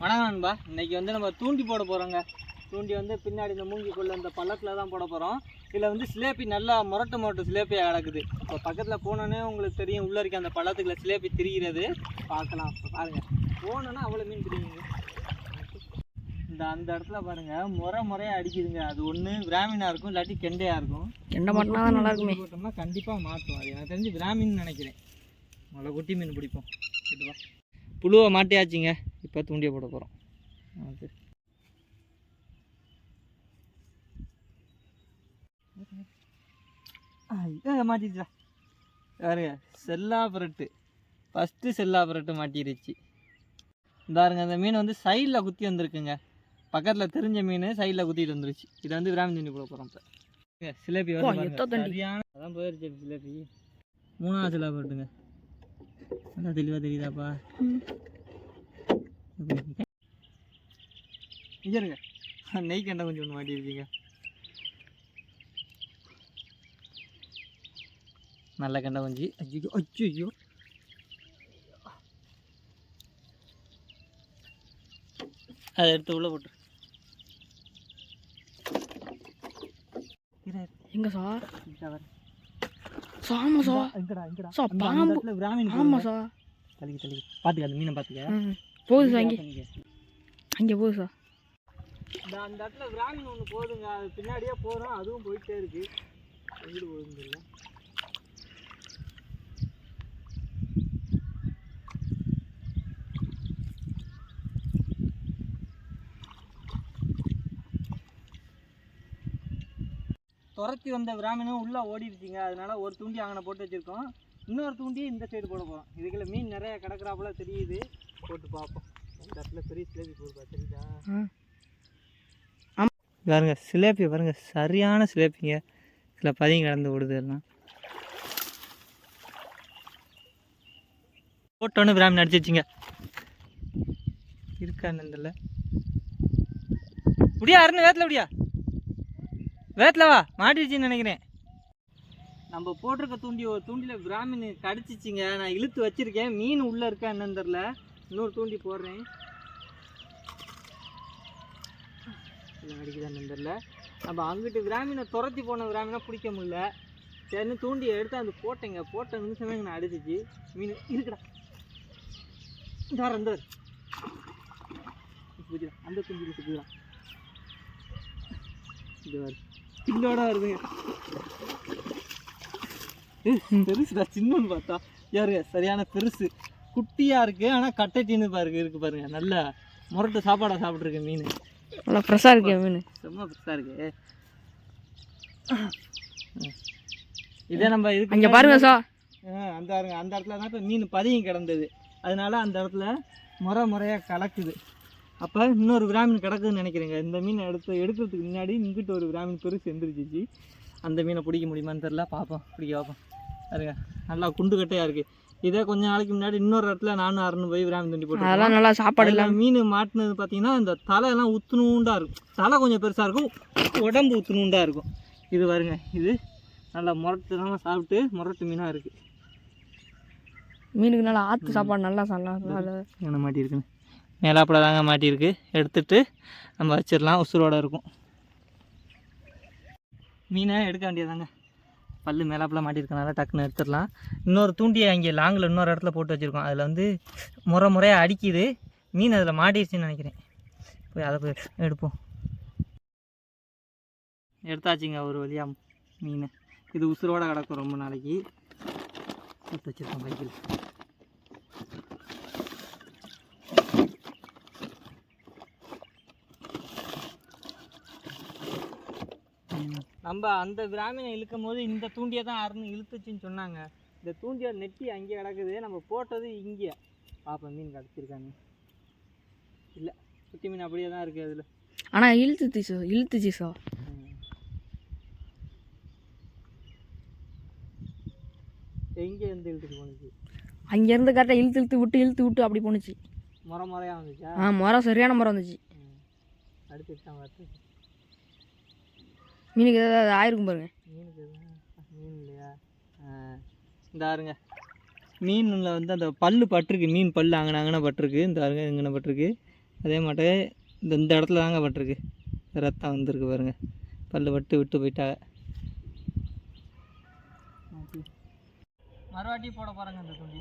வணக்கம் நண்பா. இன்னைக்கு வந்து நம்ம தூண்டி போட போகிறோங்க தூண்டி வந்து பின்னாடி இந்த மூங்கிக்குள்ள இந்த பள்ளத்தில் தான் போட போகிறோம் இதில் வந்து சிலேப்பி நல்லா முரட்டு முரட்டு சிலேப்பியாக கிடக்குது. இப்போ பக்கத்தில் போனோன்னே உங்களுக்கு தெரியும் உள்ளே இருக்க அந்த பள்ளத்துக்குள்ள சிலேப்பி திரிகிறது பார்க்கலாம். இப்போ பாருங்கள் போனோன்னா அவ்வளோ மீன் திரியுங்க இந்த அந்த இடத்துல பாருங்க. முறை முறையாக அடிக்குதுங்க. அது ஒன்று பிராமினா இருக்கும் இல்லாட்டி கெண்டையாக இருக்கும். கெண்டை மாட்டினா தான் நல்லா இருக்குமே. போட்டோம்னா கண்டிப்பாக மாற்றும் அது எனக்கு தெரிஞ்சு பிராமின்னு நினைக்கிறேன். முதல்ல குட்டி மீன் பிடிப்போம். புழுவை மாட்டியாச்சுங்க. இப்போ தூண்டிய போட போகிறோம் அது. மாட்டிடுச்சா பாருங்க செல்லா புரட்டு. ஃபஸ்ட்டு செல்லா புரட்டு மாட்டிருச்சு. இந்தாருங்க அந்த மீன் வந்து சைடில் குத்தி வந்திருக்குங்க. பக்கத்தில் தெரிஞ்ச மீன் சைடில் குத்திட்டு வந்துருச்சு. இதை வந்து பிராமி தண்ணி போட போகிறோம் இப்போ. சிலேபி அதான் போயிருச்சு சிலேபி. மூணாவது சிலா போட்டுங்க நல்லா தெளிவாக தெரியுதாப்பா? இங்கே இருங்க நெய் கண்டை கொஞ்சம் ஒன்று மாட்டிருக்கீங்க நல்ல கண்டை கொஞ்சி. ஐயோ ஐயோ அதை எடுத்து உள்ள போட்டு. எங்க சா இந்தா வர. சாமா சா சா, பாம்பு. ஆமா. சா பாத்துக்க அந்த மீனை பாத்துக்க. போகுது சா அங்கே போகுது சா இந்த அந்த இடத்துல பிராமின் ஒன்று போகுதுங்க. அது பின்னாடியே போகிறோம் அதுவும் போயிட்டே இருக்கு. எங்கிட்டு போகுதுங்க துரத்தி வந்த பிராமணனும் உள்ளே ஓடிடுச்சிங்க அதனால் ஒரு தூண்டி அங்கே போட்டு வச்சுருக்கோம். இன்னொரு தூண்டி இந்த சைடு போட போகிறோம் இதுக்குள்ள மீன் நிறைய கிடக்குறாப்புல தெரியுது. போட்டு பார்ப்போம். இந்த இடத்துல பெரிய சிலேபி போடுப்பா தெரியுதா ஆ பாருங்க சிலேபி பாருங்க சரியான சிலேபிங்க இதில் பதியம் கடந்து ஓடுது எல்லாம். போட்டோன்னு பிராமின் அடிச்சிச்சிங்க இருக்கான்னு தெரியல முடியா அருண் வேத்தில் முடியா வேத்தில் வா மாட்டிடுச்சின்னு நினைக்கிறேன். நம்ம போட்டிருக்க தூண்டி ஒரு தூண்டியில் பிராமின் கடிச்சிச்சிங்க. நான் இழுத்து வச்சிருக்கேன். மீன் உள்ளே இருக்கா என்னன்னு தெரில இன்னொரு தூண்டி போடுறேன். இல்லை அடிக்குதான்னு தெரில நம்ம அங்கிட்டு கிராமினை துரத்தி போன பிராமினை பிடிக்க முடில சரின்னு தூண்டி எடுத்து அந்த போட்டேங்க போட்ட நிமிஷமே நான் அடிச்சிச்சு. மீன் இருக்குடா. இந்த வர இந்த அந்த குஞ்சு சுற்றுதா இது வரு சின்னோட வருதுங்க. பெருசுடா சின்னன்னு பார்த்தா. யாருங்க சரியான பெருசு. குட்டியாக இருக்குது ஆனால் கட்டட்டின்னு பாருங்க இருக்குது பாருங்க. நல்ல முரட்டு சாப்பாடாக சாப்பிட்ருக்கு மீன். நல்லா ஃப்ரெஷ்ஷாக இருக்கே மீன் செம்ம பெருசாக இருக்கு இதே நம்ம இதுக்கு அங்கே பாருங்க சா ஆ, அந்த அந்த இடத்துல தான் இப்போ மீன் பதியம் கிடந்தது அதனால அந்த இடத்துல முறை முறையாக கலக்குது அப்போ இன்னொரு பிராமின் கிடக்குதுன்னு நினைக்கிறேங்க இந்த மீனை எடுத்து எடுக்கிறதுக்கு முன்னாடி இங்கிட்டு ஒரு பிராமின் பெருசு எந்திரிச்சிச்சு அந்த மீனை பிடிக்க முடியுமான்னு தெரில பார்ப்போம் பிடிக்க பார்ப்போம் பாருங்க நல்லா குண்டு கட்டையாக இருக்குது இதே கொஞ்ச நாளைக்கு முன்னாடி இன்னொரு இடத்துல நானும் அறந்து போய் பிராமின் தண்டி போட்டு அதெல்லாம் நல்லா சாப்பாடு இல்லாம மீன் மாட்டினது பார்த்தீங்கன்னா இந்த தலையெல்லாம் உத்துணுண்டா இருக்கும். தலை கொஞ்சம் பெருசாக இருக்கும். உடம்பு உத்துணுண்டா இருக்கும். இது பாருங்க இது நல்லா முரட்டுதனமாக சாப்பிட்டு முரட்டு மீனாக இருக்குது மீனுக்கு நல்லா ஆற்று சாப்பாடு நல்லா நல்லா என்ன மாட்டியிருக்குன்னு மேலாப்பில் தாங்க மாட்டியிருக்கு. எடுத்துட்டு நம்ம வச்சிடலாம். உசுரோட இருக்கும். மீனை எடுக்க வேண்டியதாங்க பல்லு மேலாப்பில் மாட்டியிருக்கனால டக்குன்னு எடுத்துடலாம். இன்னொரு தூண்டியை அங்கே லாங்கில் இன்னொரு இடத்துல போட்டு வச்சுருக்கோம். அதில் வந்து முறை முறையாக அடிக்குது. மீன் அதில் மாட்டிடுச்சுன்னு நினைக்கிறேன். போய் அதை போய் எடுப்போம். எடுத்தாச்சுங்க ஒரு வழியாக மீன். இது உசுரோடு கிடக்கும் ரொம்ப நாளைக்கு. எடுத்து வச்சுருக்கோம் பைக்கில். நம்ம அந்த பிராமணை இழுக்கும் போது இந்த தூண்டியை தான் அறுந்து இழுத்துச்சுன்னு சொன்னாங்க. இந்த தூண்டியை நெட்டி அங்கே கிடக்குது. நம்ம போட்டது இங்கே. பாப்பா மீன் கிடச்சிருக்காங்க. இல்லை குட்டி மீன் அப்படியே தான் இருக்குது அதில். ஆனால் இழுத்துச்சு சா இழுத்துச்சு சா. எங்கே இருந்து இழுத்துட்டு போணுச்சு? அங்கேருந்து கரெக்டாக இழுத்து இழுத்து விட்டு இழுத்து விட்டு அப்படி போணுச்சு. முறை முறையாக வந்துச்சா? ஆ மரம் சரியான மரம் வந்துச்சு. அடுத்துட்டு தான் பார்த்து மீனுக்கு ஏதாவது ஆயிருக்கும் பாருங்க. மீனுக்கு மீன் இல்லையா? இந்தாருங்க மீனில் வந்து அந்த பல்லு பட்டிருக்கு. மீன் பல் அங்கே அங்கன பட்டிருக்கு. இந்த அருங்க இங்கன பட்டிருக்கு. அதே மாட்டே இந்த இந்த இடத்துல தாங்க பட்டிருக்கு. ரத்தம் வந்திருக்கு பாருங்க. பல்லு பட்டு விட்டு போயிட்டாங்க. மறுவாட்டி போட போகிறாங்க அந்த துண்டி